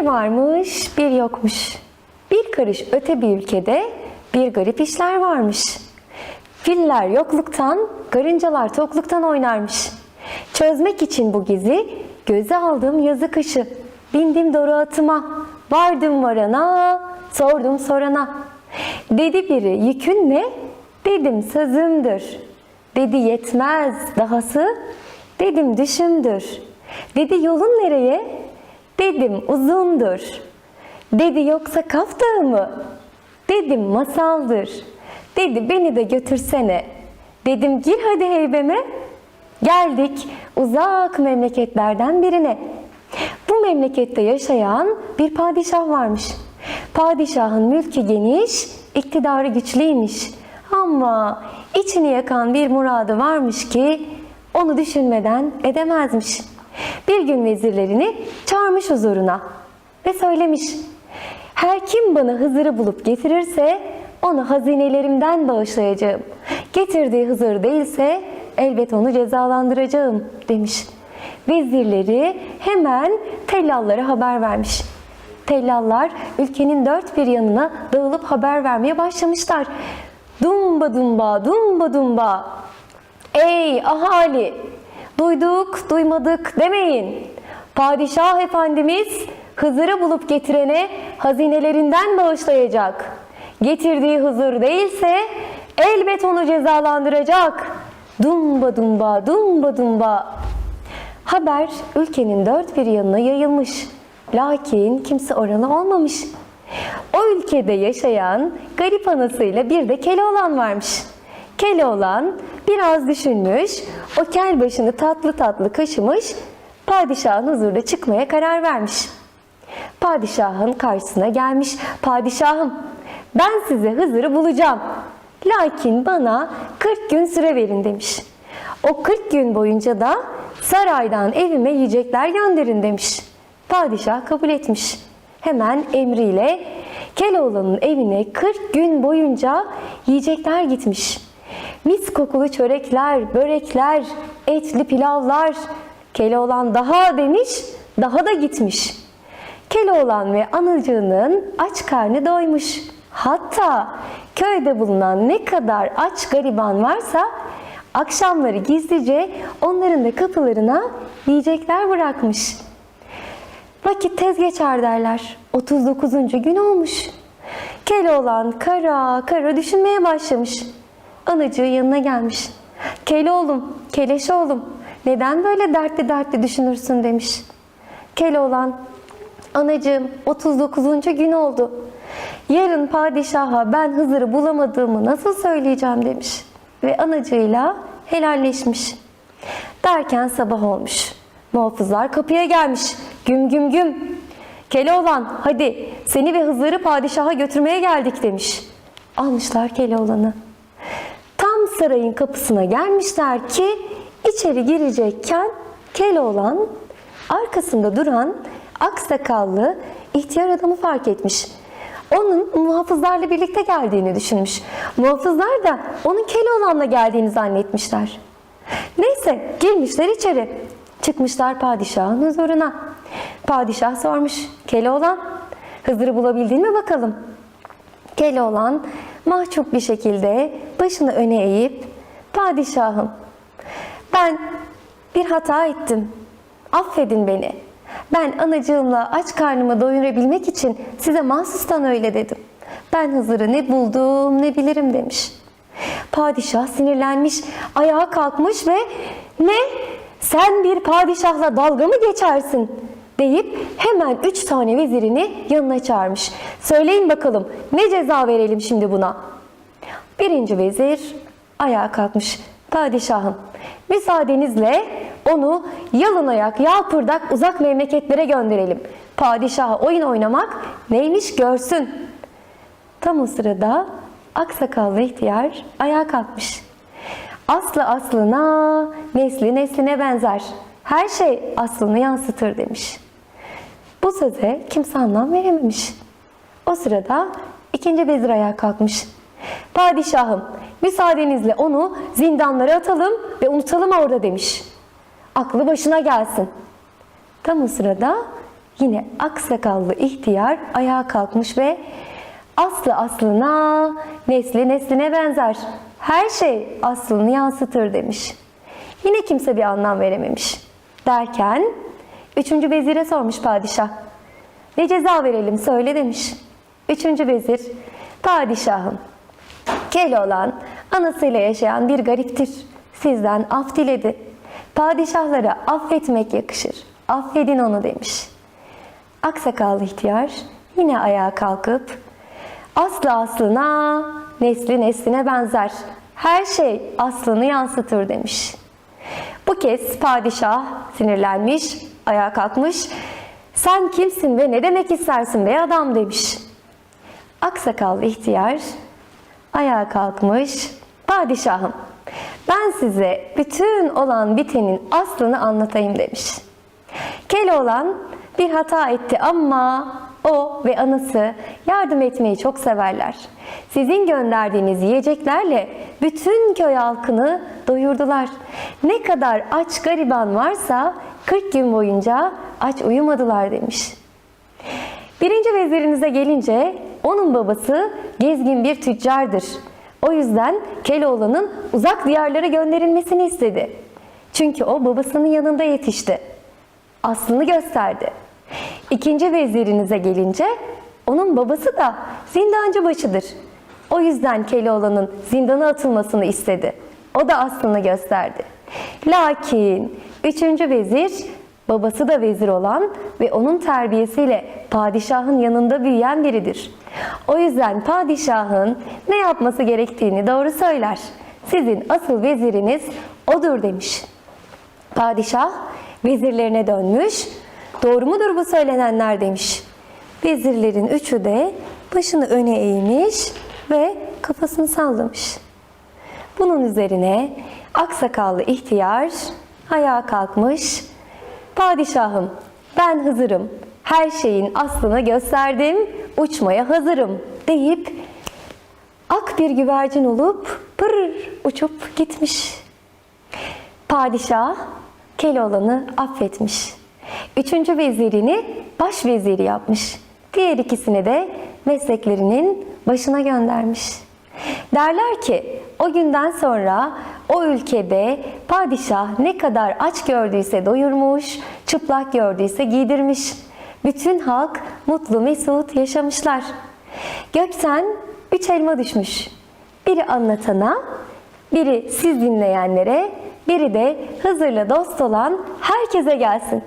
Bir varmış, bir yokmuş. Bir karış öte bir ülkede bir garip işler varmış. Filler yokluktan, karıncalar tokluktan oynarmış. Çözmek için bu gizi göze aldım yazı kışı. Bindim doğru atıma, vardım varana, sordum sorana. Dedi biri yükün ne? Dedim sözümdür. Dedi yetmez dahası, dedim düşümdür. Dedi yolun nereye? Dedim uzundur. Dedi yoksa Kaf Dağı mı? Dedim masaldır. Dedi beni de götürsene. Dedim gir hadi heybeme. Geldik uzak memleketlerden birine. Bu memlekette yaşayan bir padişah varmış. Padişahın mülkü geniş, iktidarı güçlüymüş. Ama içini yakan bir muradı varmış ki onu düşünmeden edemezmiş. Bir gün vezirlerini çağırmış huzuruna ve söylemiş. Her kim bana Hızır'ı bulup getirirse onu hazinelerimden bağışlayacağım. Getirdiği Hızır değilse elbet onu cezalandıracağım demiş. Vezirleri hemen tellallara haber vermiş. Tellallar ülkenin dört bir yanına dağılıp haber vermeye başlamışlar. Dumba dumba, dumba dumba. Ey ahali! Duyduk, duymadık demeyin. Padişah Efendimiz Hızır'ı bulup getirene hazinelerinden bağışlayacak. Getirdiği Hızır değilse elbet onu cezalandıracak. Dumba dumba, dumba dumba. Haber ülkenin dört bir yanına yayılmış. Lakin kimse oralı olmamış. O ülkede yaşayan garip anasıyla bir de Keloğlan varmış. Keloğlan biraz düşünmüş, o kel başını tatlı tatlı kaşımış, padişahın huzuruna çıkmaya karar vermiş. Padişahın karşısına gelmiş, padişahım ben size Hızır'ı bulacağım. Lakin bana 40 gün süre verin demiş. O 40 gün boyunca da saraydan evime yiyecekler gönderin demiş. Padişah kabul etmiş. Hemen emriyle Keloğlan'ın evine 40 gün boyunca yiyecekler gitmiş. Mis kokulu çörekler, börekler, etli pilavlar. Keloğlan daha demiş, daha da gitmiş. Keloğlan ve anacığının aç karnı doymuş. Hatta köyde bulunan ne kadar aç gariban varsa akşamları gizlice onların da kapılarına yiyecekler bırakmış. Vakit tez geçer derler. 39. gün olmuş. Keloğlan kara kara düşünmeye başlamış. Anacığı yanına gelmiş. Keloğlum, keleş oğlum, neden böyle dertli dertli düşünürsün demiş. Keloğlan, anacığım 39. gün oldu. Yarın padişaha ben Hızır'ı bulamadığımı nasıl söyleyeceğim demiş. Ve anacığıyla helalleşmiş. Derken sabah olmuş. Muhafızlar kapıya gelmiş. Güm güm güm. Keloğlan hadi seni ve Hızır'ı padişaha götürmeye geldik demiş. Almışlar Keloğlan'ı. Sarayın kapısına gelmişler ki içeri girecekken Keloğlan arkasında duran aksakallı ihtiyar adamı fark etmiş. Onun muhafızlarla birlikte geldiğini düşünmüş. Muhafızlar da onun Keloğlan'la geldiğini zannetmişler. Neyse girmişler içeri. Çıkmışlar padişahın huzuruna. Padişah sormuş. Keloğlan Hızır'ı bulabildin mi bakalım? Keloğlan mahcup bir şekilde başını öne eğip Padişahım ben bir hata ettim. Affedin beni. Ben anacığımla aç karnımı doyurabilmek için size mahsustan öyle dedim. Ben Hızır'ı ne buldum ne bilirim demiş. Padişah sinirlenmiş, ayağa kalkmış ve ne? Sen bir padişahla dalga mı geçersin? deyip hemen üç tane vezirini yanına çağırmış. Söyleyin bakalım ne ceza verelim şimdi buna? Birinci vezir ayağa kalkmış. Padişahım müsaadenizle onu yalın ayak yalpırdak uzak memleketlere gönderelim. Padişaha oyun oynamak neymiş görsün. Tam o sırada aksakallı ihtiyar ayağa kalkmış. Aslı aslına, nesli nesline benzer. Her şey aslını yansıtır demiş. Bu söze kimse anlam verememiş. O sırada ikinci vezir ayağa kalkmış. Padişahım, müsaadenizle onu zindanlara atalım ve unutalım orada demiş. Aklı başına gelsin. Tam o sırada yine aksakallı ihtiyar ayağa kalkmış ve aslı aslına, nesli nesline benzer. Her şey aslını yansıtır demiş. Yine kimse bir anlam verememiş. Derken üçüncü vezire sormuş padişah. Ne ceza verelim söyle demiş. Üçüncü vezir, padişahım, Keloğlan anasıyla yaşayan bir gariptir. Sizden af diledi. Padişahlara affetmek yakışır. Affedin onu demiş. Aksakallı ihtiyar yine ayağa kalkıp aslı aslına, nesli nesline benzer. Her şey aslını yansıtır demiş. Bu kez padişah sinirlenmiş, ayağa kalkmış. Sen kimsin ve ne demek istersin be adam demiş. Aksakallı ihtiyar ayağa kalkmış. Padişahım ben size bütün olan bitenin aslını anlatayım demiş. Keloğlan bir hata etti ama o ve anası yardım etmeyi çok severler. Sizin gönderdiğiniz yiyeceklerle bütün köy halkını doyurdular. Ne kadar aç gariban varsa 40 gün boyunca aç uyumadılar demiş. Birinci vezirinize gelince onun babası gezgin bir tüccardır. O yüzden Keloğlan'ın uzak diyarlara gönderilmesini istedi. Çünkü o babasının yanında yetişti. Aslını gösterdi. İkinci vezirinize gelince onun babası da zindancı başıdır. O yüzden Keloğlan'ın zindana atılmasını istedi. O da aslını gösterdi. Lakin üçüncü vezir babası da vezir olan ve onun terbiyesiyle padişahın yanında büyüyen biridir. O yüzden padişahın ne yapması gerektiğini doğru söyler. Sizin asıl veziriniz odur demiş. Padişah vezirlerine dönmüş. Doğru mudur bu söylenenler demiş. Vezirlerin üçü de başını öne eğmiş ve kafasını sallamış. Bunun üzerine aksakallı ihtiyar ayağa kalkmış. Padişahım ben Hızır'ım. Her şeyin aslını gösterdim. Uçmaya hazırım deyip ak bir güvercin olup pırr uçup gitmiş. Padişah Keloğlan'ı affetmiş. Üçüncü vezirini baş veziri yapmış. Diğer ikisini de mesleklerinin başına göndermiş. Derler ki o günden sonra o ülkede padişah ne kadar aç gördüyse doyurmuş, çıplak gördüyse giydirmiş. Bütün halk mutlu mesut yaşamışlar. Gökten üç elma düşmüş. Biri anlatana, biri siz dinleyenlere, biri de Hızır'la dost olan herkese gelsin.